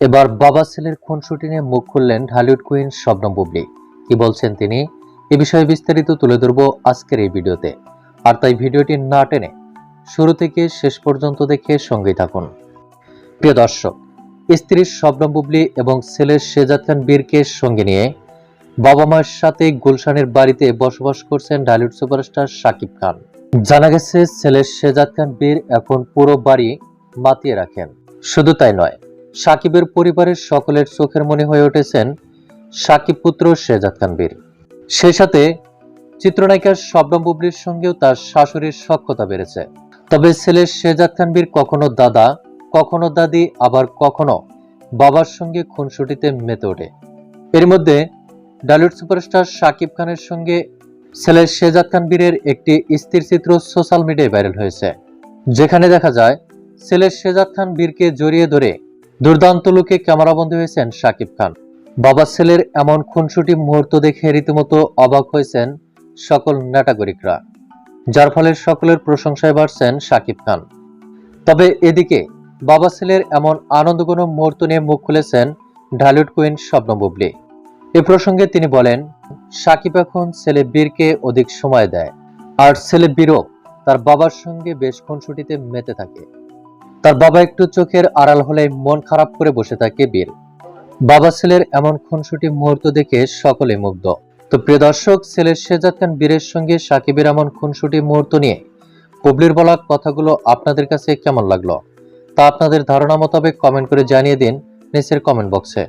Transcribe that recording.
এবার বাবা ছেলের খুনসুটি নিয়ে মুখ খুললেন ঢালিউড কুইন শবনম বুবলি। কি বলছেন তিনি? এ বিষয়ে বিস্তারিত তুলে ধরবো আজকের এই ভিডিওতে। আর তাই ভিডিওটি না টেনে শুরু থেকে শেষ পর্যন্ত দেখে সঙ্গেই থাকুন। প্রিয় দর্শক, স্ত্রী শবনম বুবলি এবং ছেলের শেজাদ খান বীরকে সঙ্গে নিয়ে বাবা মায়ের সাথে গুলশানের বাড়িতে বসবাস করছেন ঢালিউড সুপারস্টার শাকিব খান। জানা গেছে ছেলের শেজাদ খান বীর এখন পুরো বাড়ি মাতিয়ে রাখেন। শুধু তাই নয় সাকিবের পরিবারের সকলের চোখের মনে হয়ে উঠেছেন সাকিব পুত্র শেজাদ খান বীর সেই সাথে চিত্রনায়িকা শবনম বুবলির সঙ্গেও তার শাশুড়ির সক্ষতা বেড়েছে। তবে ছেলে শেজাদ খান বীর কখনো দাদা, কখনো দাদি, আবার কখনো বাবার সঙ্গে খুনসুটিতে মেতে ওঠে। এর মধ্যে ডালিউড সুপারস্টার শাকিব খানের সঙ্গে ছেলে শেজাদ খান বীরের একটি স্থির চিত্র সোশ্যাল মিডিয়ায় ভাইরাল হয়েছে। যেখানে দেখা যায়, ছেলে শেজাদ খান বীরকে জড়িয়ে ধরে দুর্দান্ত লুকে ক্যামেরাবন্দি হয়েছেন শাকিব খান। বাবা ছেলের এমন খুনসুটি মুহূর্ত দেখে রীতিমতো অবাক হয়েছেন সকল নাটাগরিকরা যার ফলে সকলের প্রশংসায় বাড়ছেন শাকিব খান। তবে এদিকে বাবা ছেলের এমন আনন্দঘন মুহূর্ত নিয়ে মুখ খুলেছেন ঢালিউড কুইন স্বপ্ন বুবলি। এ প্রসঙ্গে তিনি বলেন সাকিব এখন ছেলে বীরকে অধিক সময় দেয়, আর ছেলে বীরও তার বাবার সঙ্গে বেশ খুনসুটিতে মেতে থাকে। তার বাবা একটু চোখের আড়াল হলে মন খারাপ করে বসে থাকে বীর। বাবা ছেলের এমন খুনসুটি মুহূর্ত দেখে সকলে মুগ্ধ। তো প্রিয় দর্শক, ছেলের শেজাদ খান বীরের সঙ্গে সাকিবের এমন খুনসুটি মুহূর্ত নিয়ে পবলির বলা কথাগুলো আপনাদের কাছে কেমন লাগল? তা আপনাদের ধারণা মোতাবেক কমেন্ট করে জানিয়ে দিন নিচের কমেন্ট বক্সে।